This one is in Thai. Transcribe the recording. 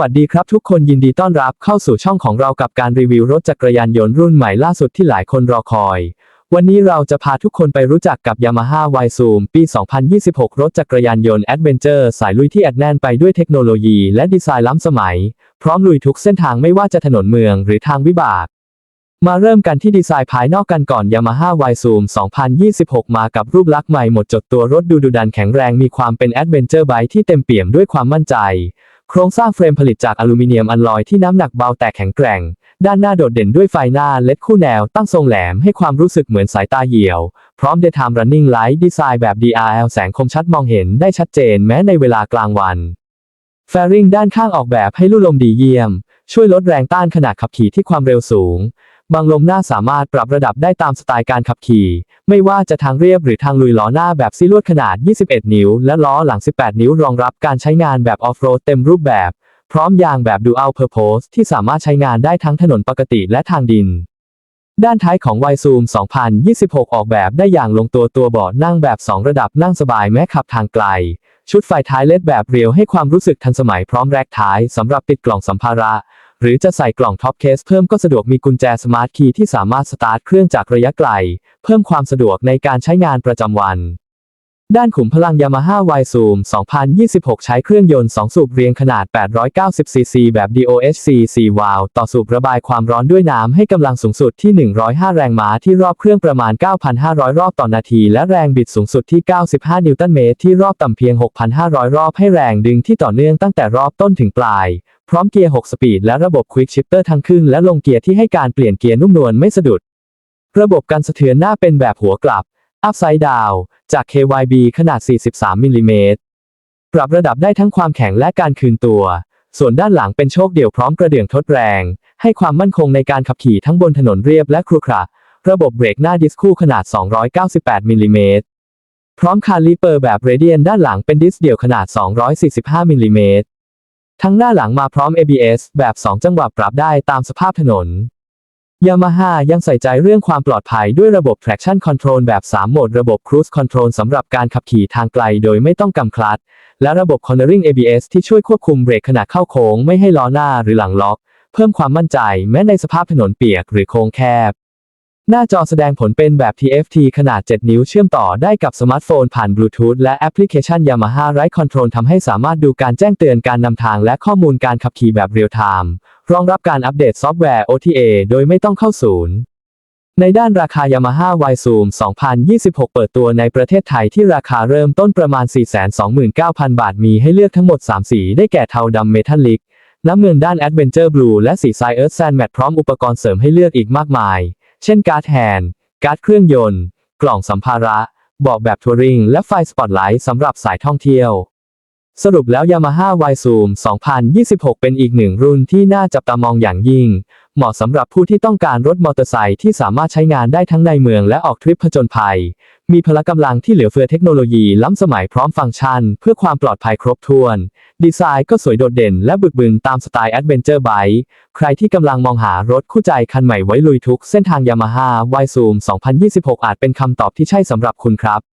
วัสดีครับทุกคนยินดีต้อนรับเข้าสู่ช่องของเรากับการรีวิวรถจักรยานยนต์รุ่นใหม่ล่าสุดที่หลายคนรอคอย วันนี้เราจะพาทุกคนไปรู้จักกับ Yamaha y z o o m ปี 2026 รถจักรยานยนต์แอดเวนเจอร์สายลุยที่แอดแน่นไปด้วยเทคโนโลยีและดีไซน์ล้ำสมัย พร้อมลุยทุกเส้นทางไม่ว่าจะถนนเมืองหรือทางวิบาก มาเริ่มกันที่ดีไซน์ภายนอกกันก่อน Yamaha y z o o m 2026 มากับรูปลักษณ์ใหม่หมดจดตัวรถดูดุดันแข็งแรงมีความเป็นแอดเวนเจอร์ไบที่เต็มเปี่ยมด้วยความมั่นใจ โครงสร้างเฟรมผลิตจากอลูมิเนียมอัลลอยที่น้ำหนักเบาแต่แข็งแกร่ง ด้านหน้าโดดเด่นด้วยไฟหน้าเลดคู่แนวตั้งทรงแหลมให้ความรู้สึกเหมือนสายตาเหี่ยว พร้อม Daytime Running Light ดีไซน์แบบ DRL แสงคมชัดมองเห็นได้ชัดเจนแม้ในเวลากลางวันแฟริงด้านข้างออกแบบให้ลู่ลมดีเยี่ยม ช่วยลดแรงต้านขณะขับขี่ที่ความเร็วสูง บางลมหน้าสามารถปรับระดับได้ตามสไตล์การขับขี่ ไม่ว่าจะทางเรียบหรือทางลุยล้อหน้าแบบซีลวดขนาด 21 นิ้ว และล้อหลัง 18 นิ้วรองรับการใช้งานแบบออฟโรดเต็มรูปแบบ พร้อมยางแบบ Dual Purpose ที่สามารถใช้งานได้ทั้งถนนปกติและทางดินด้านท้ายของ y z o o m 2026 ออกแบบได้อย่างลงตัวตัวเบาะนั่งแบบ 2 ระดับนั่งสบายแม้ขับทางไกล ชุดไฟท้ายเลดแบบเรียวให้ความรู้สึกทันสมัยพร้อมแร็กท้ายสำหรับติดกล่องสัมภาระ หรือจะใส่กล่องท็อปเคสเพิ่มก็สะดวกมีกุญแจสมาร์ทคีย์ที่สามารถสตาร์ทเครื่องจากระยะไกล เพิ่มความสะดวกในการใช้งานประจำวัน ด้านขุมพลัง Yamaha y z o o m 2026 ใช้เครื่องยนต์ 2 สูบเรียงขนาด 890 ซีซีแบบ DOHC 4 วาล์วต่อสูบระบายความร้อนด้วยน้ำให้กำลังสูงสุดที่ 105 แรงม้าที่รอบเครื่องประมาณ 9,500 รอบต่อนาที และแรงบิดสูงสุดที่ 95 นิวตันเมตรที่รอบต่ำเพียง 6,500 รอบให้แรงดึงที่ต่อเนื่องตั้งแต่รอบต้นถึงปลายพร้อมเกียร์ 6 สปีดและระบบ Quick Shifter ทั้งขึ้นและลงเกียร์ที่ให้การเปลี่ยนเกียร์นุ่มนวลไม่สะดุด ระบบการสะเทือนหน้าเป็นแบบหัวกลับ Upside Down จาก KYB ขนาด 43มิลลิเมตรปรับระดับได้ทั้งความแข็งและการคืนตัว ส่วนด้านหลังเป็นโชคเดี่ยวพร้อมกระเดื่องทดแรง ให้ความมั่นคงในการขับขี่ทั้งบนถนนเรียบและครุขระ ระบบเบรกหน้าดิสคู่ขนาด 298มิลลิเมตรพร้อมคาลิเปอร์แบบเรเดียนด้านหลังเป็นดิสเดี่ยวขนาด 245มิลลิเมตรทั้งหน้าหลังมาพร้อม ABS แบบ 2 จังหวะปรับได้ตามสภาพถนน ยามาฮ่ายังใส่ใจเรื่องความปลอดภัยด้วยระบบ traction control แบบ 3 โหมดระบบ cruise control สำหรับการขับขี่ทางไกลโดยไม่ต้องกำคลัตช์และระบบ cornering ABS ที่ช่วยควบคุมเบรกขณะเข้าโค้งไม่ให้ล้อหน้าหรือหลังล็อก เพิ่มความมั่นใจแม้ในสภาพถนนเปียกหรือโค้งแคบ หน้าจอแสดงผลเป็นแบบ TFT ขนาด 7 นิ้วเชื่อมต่อได้กับสมาร์ทโฟนผ่านบลูทูธและแอปพลิเคชัน Yamaha Ride Control ทำให้สามารถดูการแจ้งเตือนการนำทางและข้อมูลการขับขี่แบบเรียลไทม์ รองรับการอัปเดตซอฟต์แวร์ OTA โดยไม่ต้องเข้าศูนย์ ในด้านราคา Yamaha y z o o m 2026 เปิดตัวในประเทศไทยที่ราคาเริ่มต้นประมาณ 429,000 บาท มีให้เลือกทั้งหมด 3 สี ได้แก่เทาดำเมทัลลิก น้ำเงินด้าน Adventure Blue และสีทราย Earth Sand Matte พร้อมอุปกรณ์เสริมให้เลือกอีกมากมาย เช่นการ์ดแฮนด์การ์ดเครื่องยนต์ กล่องสัมภาระ บอกแบบทัวริง และไฟสปอตไลท์สำหรับสายท่องเที่ยว สรุปแล้ว Yamaha y z o o m 2026 เป็นอีกหนึ่งรุ่นที่น่าจับตามองอย่างยิ่ง เหมาะสำหรับผู้ที่ต้องการรถมอเตอร์ไซค์ที่สามารถใช้งานได้ทั้งในเมืองและออกทริปผจญภัย มีพละกำลังที่เหลือเฟือเทคโนโลยีล้ำสมัยพร้อมฟังก์ชัน เพื่อความปลอดภัยครบถ้วน ดีไซน์ก็สวยโดดเด่นและบึกบึนตามสไตล์แอดเวนเจอร์ไบค์ใครที่กำลังมองหารถคู่ใจคันใหม่ไว้ลุยทุกเส้นทาง Yamaha y z o o m 2026 อาจเป็นคำตอบที่ใช่สำหรับคุณครับ